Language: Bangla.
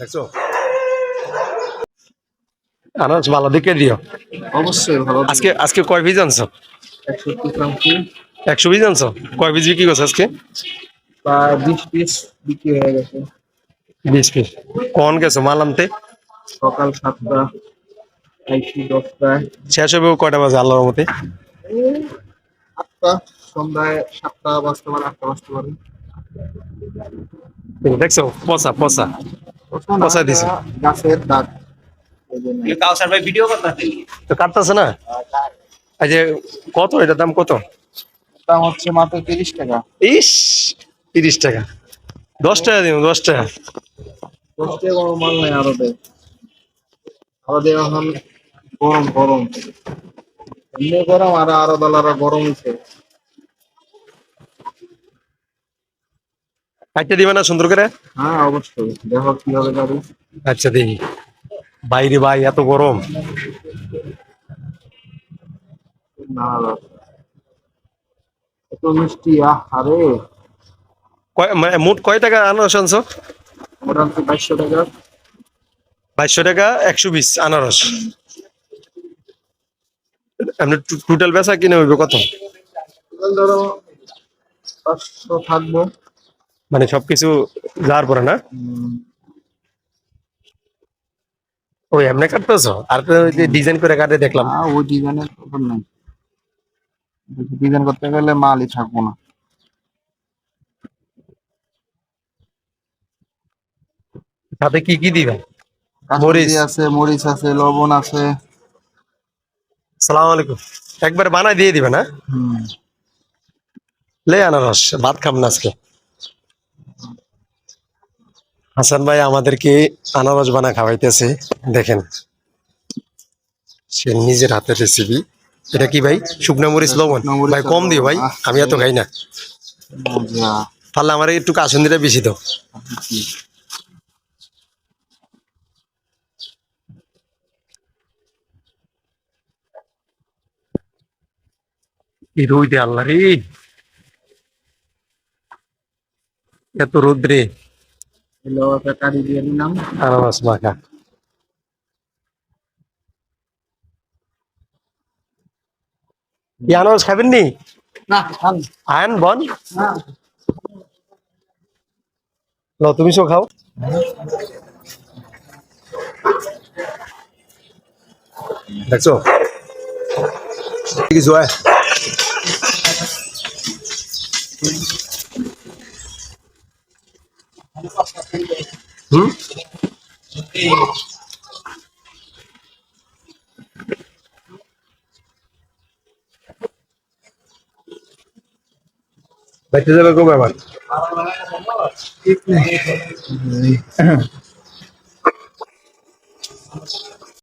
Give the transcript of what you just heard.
দেখছ? আনাজ ভালো দিকে দিও। অবশ্যই ভালো আজকে আজকে কয় পিস আনছো? একশো পিস আনছো? কয় পিস বিক্রি করছ আজকে? বিশ পিস বিক্রি হয়ে গেছে। বিশ পিস। কখন গেছো মাল আনতে? সকাল সাতটা আইসি দশটায়। শেষ হবে কয়টা বাজে আল্লাহর মতে আটটা সন্ধ্যায় সাতটা বাজতে পারে আটটা বাজতে পারে দেখছ? পচা পচা। দিছে। গাছের দাগ। কাউসার ভাই ভিডিও করতে তো কাটতেছে না? এই যে কত? এটা দাম কত? দাম হচ্ছে মাত্র তিরিশ টাকা। ইস তিরিশ টাকা। দশ টাকা দিন দশ টাকা। দশ টাকা কোনো মাল নাই আরও দেয়। আরও দেয় এখন গরম গরম। এমনি গরম আর আরও ডলার গরম হচ্ছে কাটতে দিবে না সুন্দর করে? হ্যাঁ অবশ্যই। দেখো আচ্ছা দেখি। বাইরে ভাই এত গরম। না এত মিষ্টি মানে মোট কয় টাকা আনারস আনছো? বাইশশো টাকা। বাইশশো টাকা একশো বিশ আনারস। আপনি টোটাল বেচা কিনে হইবে কত? ধরো পাঁচশো থাকব। মানে সবকিছু যাওয়ার পরে না? ওই এমনি কাটতেছো? আর তো ডিজাইন করে কাটে দেখলাম। ওই ডিজাইনের ব্যাপার নাই। ডিজাইন করতে গেলে মালই থাকব না। সাথে কি কি দিবেন মরিচ। মরিচ আছে মরিচ আছে লবণ আছে। সালাম আলাইকুম। একবার বানাই দিয়ে দিবে না? হুম। লে আনারস ভাত খাম না আজকে। হাসান ভাই আমাদেরকে আনারস বানা খাওয়াইতেছে দেখেন। সে নিজের হাতের রেসিপি এটা কি ভাই? শুকনো মরিচ লবণ? ভাই কম দিও ভাই আমি এত খাই না। তাহলে আমার একটু কাসুন্দিটা বেশি দাও। কি? এই রোদে আল্লাহ রে। এত রোদ্রে এলো একটা কারি দিয়ে দিলাম আনারস মাখা আনারস খাবেন নি না আয়ন বন ল তুমি সো খাও দেখছ কিছু হয় হুম বাইতে যাবে কবে আবার